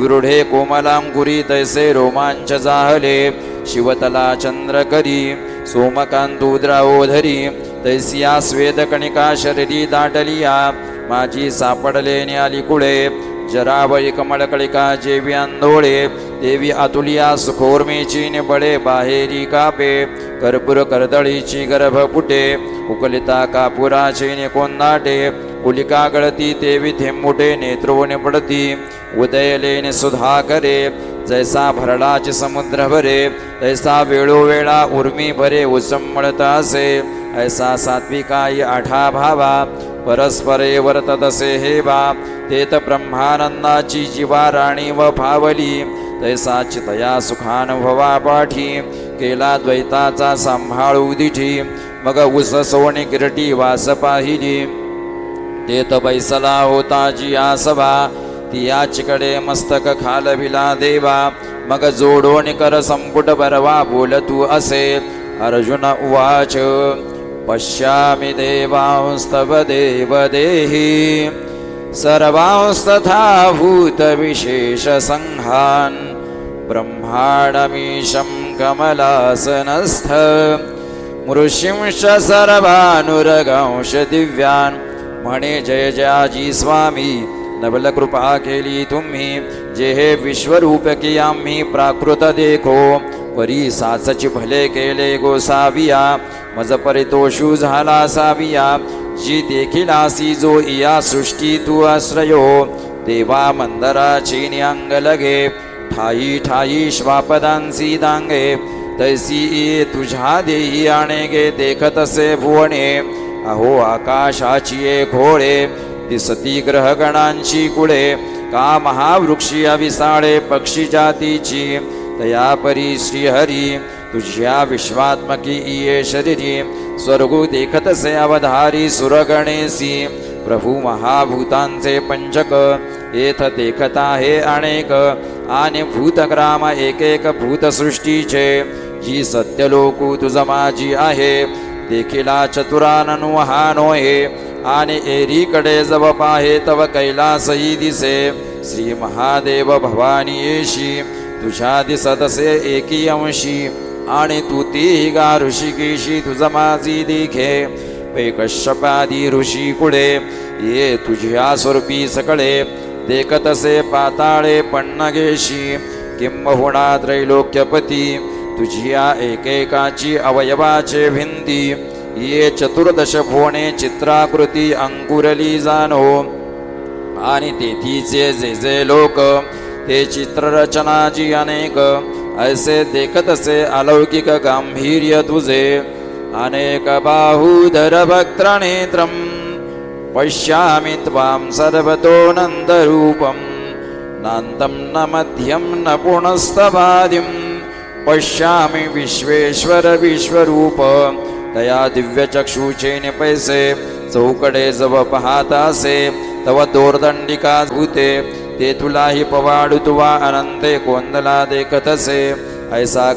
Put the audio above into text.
विरुढे कोमलांकुरी तैसे रोमांच जाहले। शिवतला चंद्रकरी सोमकांतुद्राओधरी तैसिया स्वेदकणिका शरीरी दाटलिया। माझी सापडले न्याली कुळे जरावळी कमळकळिका जेवी आंधोळे। देवी आतुलिया सुखोर्मीची निबळे बाहेरी कापे। कर्पूर कर्दळीची गर्भ फुटे उकलिता कापुराची निकोंदाटे उलिका गळती तेवी थेंबुटे नेत्रोने पडती उदयलेने सुधा करे जैसा भरडाचे समुद्र भरे तैसा वेळोवेळा उर्मी भरे उसंबळत असे ऐसा सात्विकाई आठा भावा परस्परे वर्ततसे हे वा तेत ब्रह्मानंदाची जीवा राणी व भावली तैसा चितया सुखानुभवा पाठी केला द्वैताचा सांभाळू दिठी मग उस सोने गिरटी वास पाहिली. देत बैसला होता जी आसवा ती याचकडे मस्तक खालविला देवा मग जोडोन कर संपुट बरवा बोल तू असे. अर्जुन उवाच पश्यामि देवांस्तव देव देही सर्वांस्तथा भूतविशेषसङ्घान् ब्रह्माणमीशं कमलासनस्थ मृषिंश सर्वानुरगांश दिव्यान् म्हणे जय जयाजी स्वामी नवल कृपा केली तुम्ही. जे हे विश्वरूप की आम्ही प्राकृत देखो परी साचची भले केले गोसाविया मज परितोषू झाला साविया. जी देखील आसी जो इया सृष्टी तू आश्रयो देवा मंदराची न्यांग लगे. ठाई ठाई श्वापदांसी दांगे तैसी ये तुझ्या देही आणे गे देखतसे भुवणे. अहो आकाशाची ये घोळे दिसती ग्रहगणांची कुळे का महावृक्षी अविसाळे पक्षी जातीची? तया परी श्रीहरी तुझ्या विश्वात्मकी इये शरीरी स्वर्गु देखतसे अवधारी सुरगणेसी प्रभू महाभूतांचे पंचक येथ देखता हे अनेक आणि भूतग्राम एकेक भूतसृष्टीचे जी सत्यलोकू तुझ माझी आहे देखिला चतुराननु हा नोहे आणि एरीकडे जव पाहे तव कैलासही दिसे. श्री महादेव भवानी येशी तुझ्या दिसतसे एकी अंशी आणि तू ती गा ऋषिकेशी तुझ माझी दिखे. वैकश्यपादी ऋषी कुळे ये तुझ्या स्वरूपी सकळे. देखतसे पाताळे पन्नगेशी किंबहुणा त्रैलोक्यपती तुझिया एकेकाची अवयवाचे भिंती ये चतुर्दश भोणे चित्राकृती अंकुरली जाणो. आणि तेथीचे जे जे लोक ते चित्ररचनाची अनेक ऐसे देखतसे अलौकिक गांभीर्य तुझे. अनेक बाहुधर भक्त्रनेत्रम पश्यामि त्वां सर्वतोऽनन्दरूपं नान्तं न मध्यं न पुणस्तवादिम् पश्यामि विश्वेश्वर विश्वरूप तया दिव्यचक्षुचे पैसे चौकडे जव पाहतासे तव दोर्दंडिका भूते ते तुलाही पवाडू तुवा अनंते कोंदला देखतसे ऐसा